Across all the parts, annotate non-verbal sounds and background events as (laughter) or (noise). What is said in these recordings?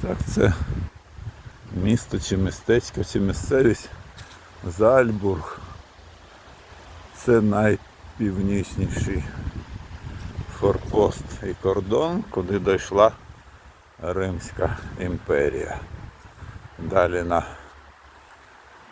Так, це місто чи містечко, чи місцевість Зальбург. Це найпівнічніший форпост і кордон, куди дійшла Римська імперія. Далі на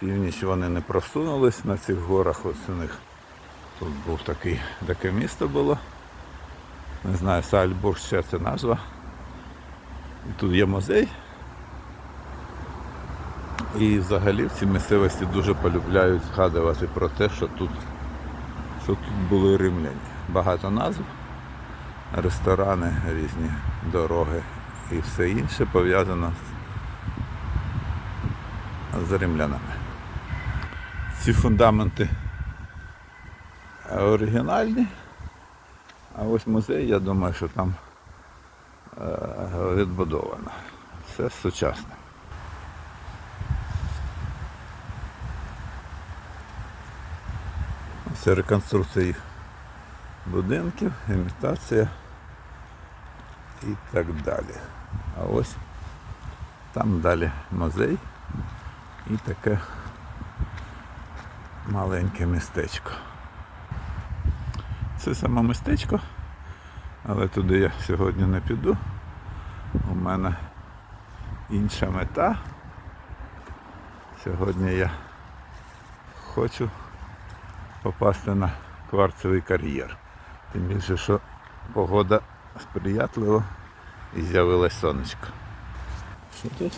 північ вони не просунулись на цих горах. Ось у них тут був такий, таке місто було. Не знаю, Сальбург ще це назва. Тут є музей. І взагалі в цій місцевості дуже полюбляють згадувати про те, що тут, що тут були римляні. Багато назв, ресторани, різні дороги і все інше пов'язано з римлянами. Ці фундаменти оригінальні, а ось музей, я думаю, що там відбудовано. Все сучасне. Це реконструкція їх будинків, імітація і так далі. А ось там далі музей і таке маленьке містечко. Це саме містечко, але туди я сьогодні не піду. У мене інша мета. Сьогодні я хочу попасти на кварцевий кар'єр. Тим більше, що погода сприятлива і з'явилось сонечко. Що тут?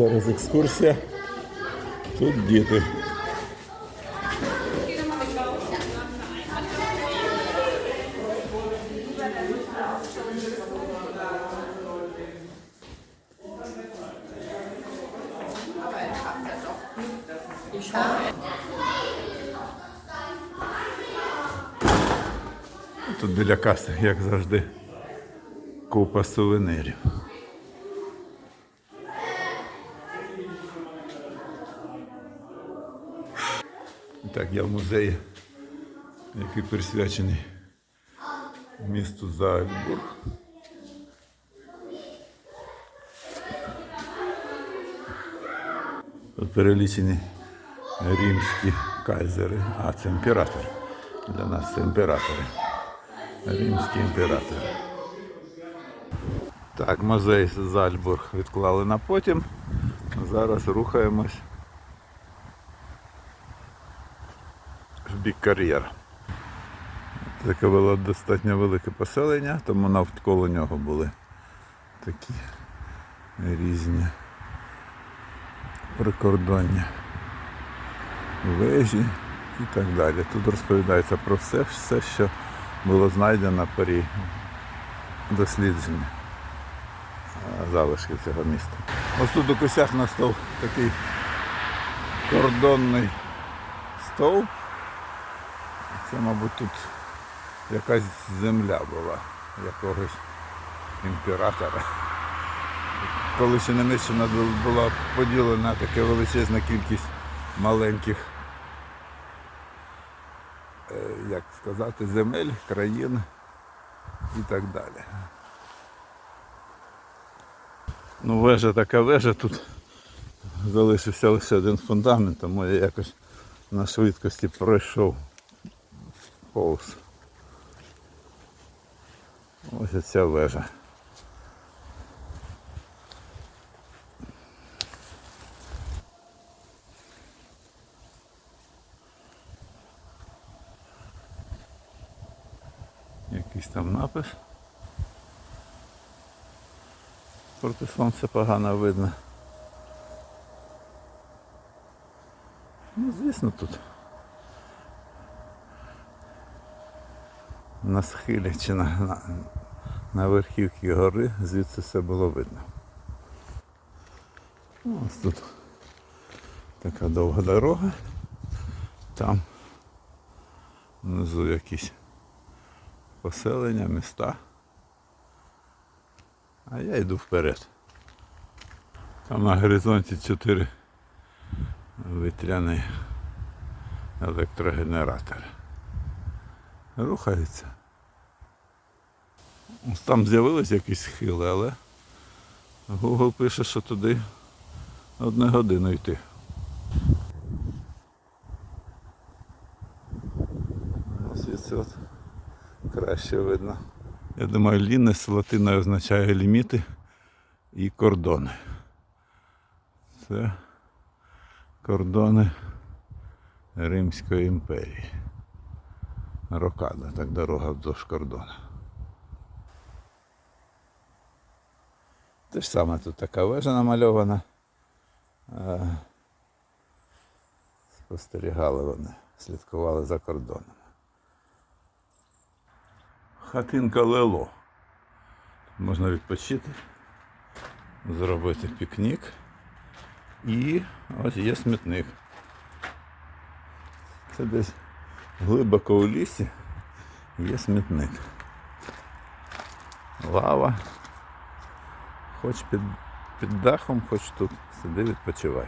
Зараз екскурсія. Тут діти. Тут біля каси, як завжди, купа сувенирів. Я в музеї, який присвячений місту Зальцбург. Тут перелічені римські кайзери. А, це імператор. Для нас це імператори. Римські імператори. Так, музей Зальцбург відклали на потім. Зараз рухаємось бік кар'єр. Таке було достатньо велике поселення, тому навколо нього були такі різні прикордонні вежі і так далі. Тут розповідається про все, все що було знайдено при дослідженні е, залишків цього міста. Ось тут у косях настав такий кордонний стовп. Це, мабуть, тут якась земля була якогось імператора. Коли ще Німеччина була поділена така величезна кількість маленьких, е, як сказати, земель, країн і так далі. Ну, вежа така вежа, тут залишився лише один фундамент, тому я якось на швидкості пройшов повз. Ось ця вежа. Якийсь там напис. Проти сонця погано видно. Ну, звісно, тут. На схилі чи на, на, на верхівці гори, звідси все було видно. Ну, Ось тут така довга дорога, там внизу якісь поселення, міста. А я йду вперед. Там на горизонті 4 вітряні електрогенератори. Рухаються. Ось Там з'явились якісь схили, але Google пише, що туди одне годину йти. Звідси от краще видно. Я думаю, лінес латиною означає ліміти і кордони. Це кордони Римської імперії. Рокада, так дорога вздовж кордону. Те ж саме тут така вежа намальована. Е, Спостерігали вони, слідкували за кордоном. Хатинка Лело. Можна відпочити, зробити пікнік. І ось є смітник. Це десь глибоко у лісі є смітник. Лава. Хоч під, під дахом, хоч тут. Сиди відпочивай.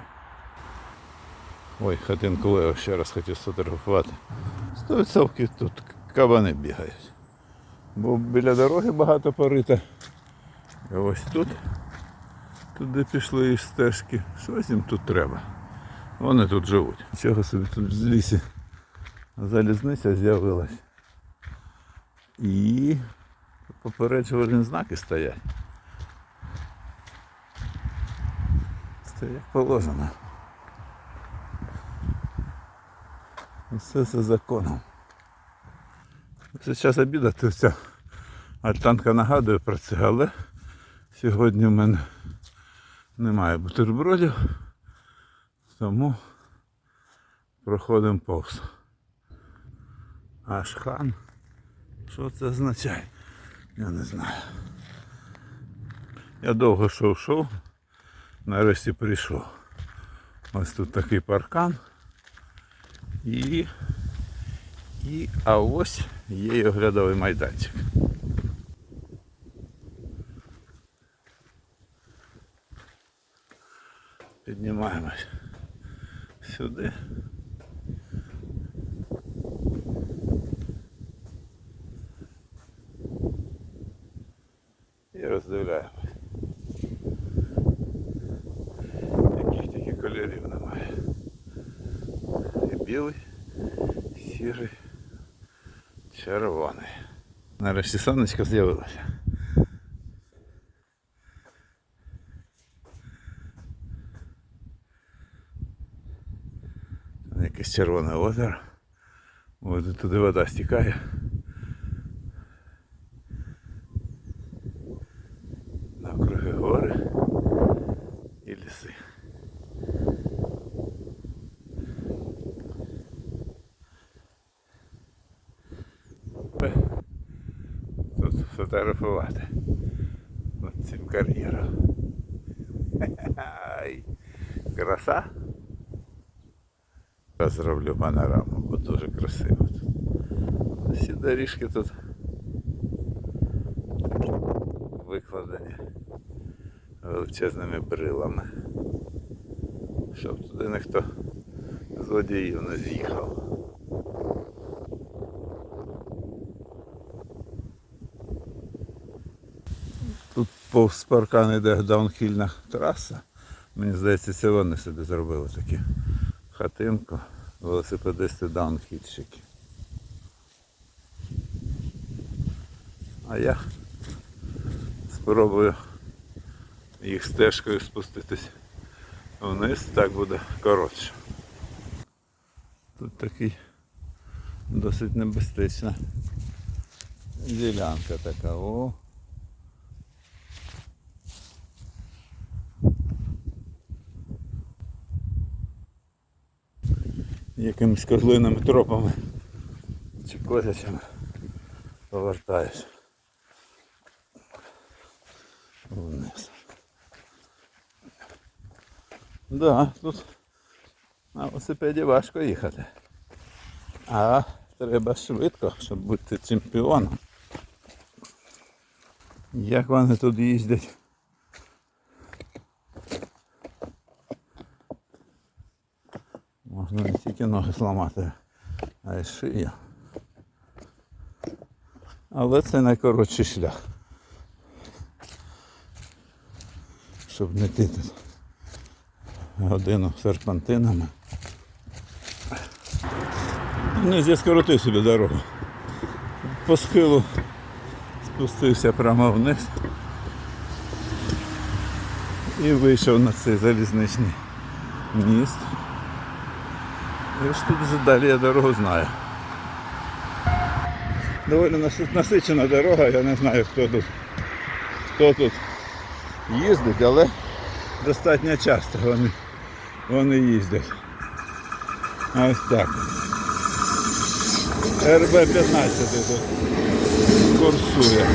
Ой, хатинку Лео ще раз хотів сфотографувати. Сто відсотків тут кабани бігають. Бо біля дороги багато порита. І ось тут, туди пішли і стежки. Щось їм тут треба. Вони тут живуть. Чого собі тут в лісі залізниця з'явилась. І попереджувальні знаки стоять. Це як положено. Все за законом. Час обідати вся альтанка нагадує про це, але сьогодні в мене немає бутербродів, тому проходимо повз. Ашхан. Що це означає? Я не знаю. Я довго йшов шов, нарешті прийшов. Ось тут такий паркан. І, і а ось є оглядовий майданчик. Піднімаємось сюди. Нарешті сонечко з'явилося. Якесь червоне озеро. Ось туди вода стікає. Навкруги гори і ліси. Тут фотографувати. От цим кар'єром. Краса. Зараз зроблю панораму, бо дуже красиво. Всі доріжки тут такі викладені величезними брилами. Щоб туди ніхто з водіїв не з'їхав. Тут повз паркан йде даунхільна траса. Мені здається, це вони собі зробили такі хатинку, велосипедисти даунхільщики. А я спробую їх стежкою спуститись вниз, так буде коротше. Тут такий досить небезпечна ділянка така. О. якимись козлиними тропами чи козячими повертаюсь вниз. Да, тут на велосипеді важко їхати. А треба швидко, щоб бути чемпіоном. Як вони тут їздять? Можна не тільки ноги зламати, а й шию. Але це найкоротший шлях. Щоб не йти тут годину серпантинами. Ну, я скоротив собі дорогу. По схилу спустився прямо вниз і вийшов на цей залізничний міст. І ж тут вже далі я дорогу знаю. Доволі насичена дорога, я не знаю хто тут, хто тут їздить, але достатньо часто вони, вони їздять. Ось так. РБ-15 тут курсує.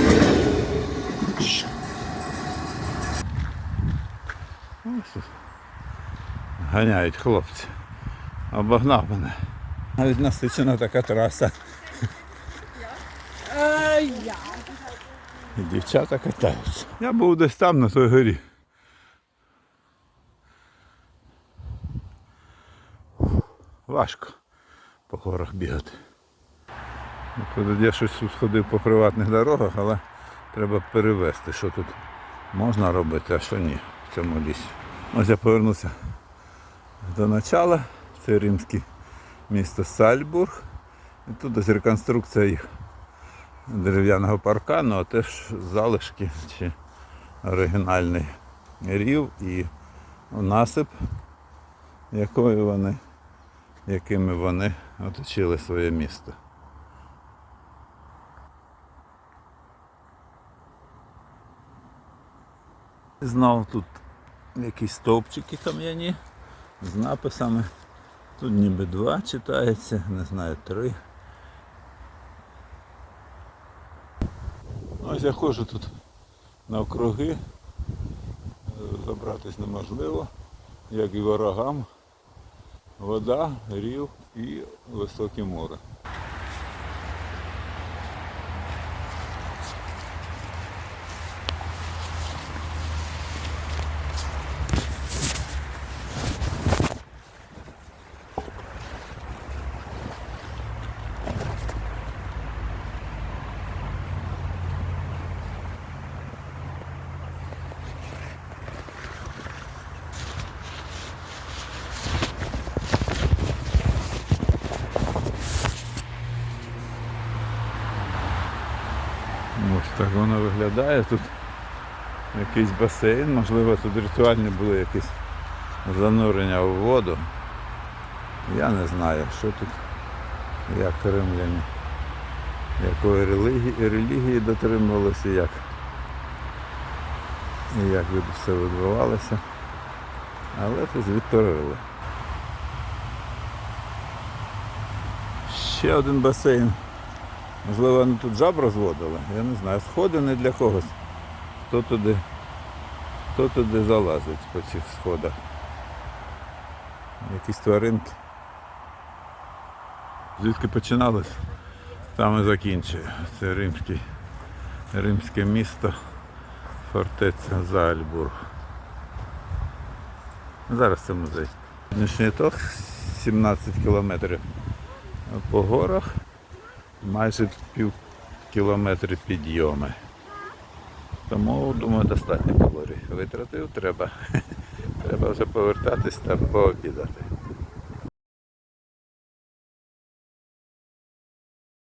Ганяють хлопці. Обогнав мене. Навіть насичена така траса. І дівчата катаються. Я був десь там на той горі. Важко по горах бігати. Ну, Я щось тут ходив по приватних дорогах, але треба перевести, що тут можна робити, а що ні в цьому лісі. Ось я повернувся до начала. Це римське місто Сальбург. І тут реконструкція їх дерев'яного паркану, а теж залишки чи оригінальний рів і насип, якою вони, якими вони оточили своє місто. Знову тут якісь стовпчики кам'яні з написами. Тут ніби два читається, не знаю, три. Ось я ходжу тут навкруги, Е, забратись неможливо, як і ворогам. Вода, рів і високе море. Ось так воно виглядає. Тут якийсь басейн, можливо тут ритуальні були якісь занурення в воду. Я не знаю, що тут, як римляні, якої релігії, релігії дотримувалися, як, і як все відбувалося. Але тут відтворили. Ще один басейн. Можливо, вони тут жаб розводили, я не знаю. Сходи не для когось. Хто туди, хто туди залазить по цих сходах. Якісь тваринки. Звідки починалось, там і закінчує. Це римський, римське місто, фортеця Зальбург. Зараз це музей. Нічний ток 17 кілометрів по горах майже пів кілометри підйоми. Тому, думаю, достатньо калорій витратив, треба, (laughs) треба вже повертатись та пообідати.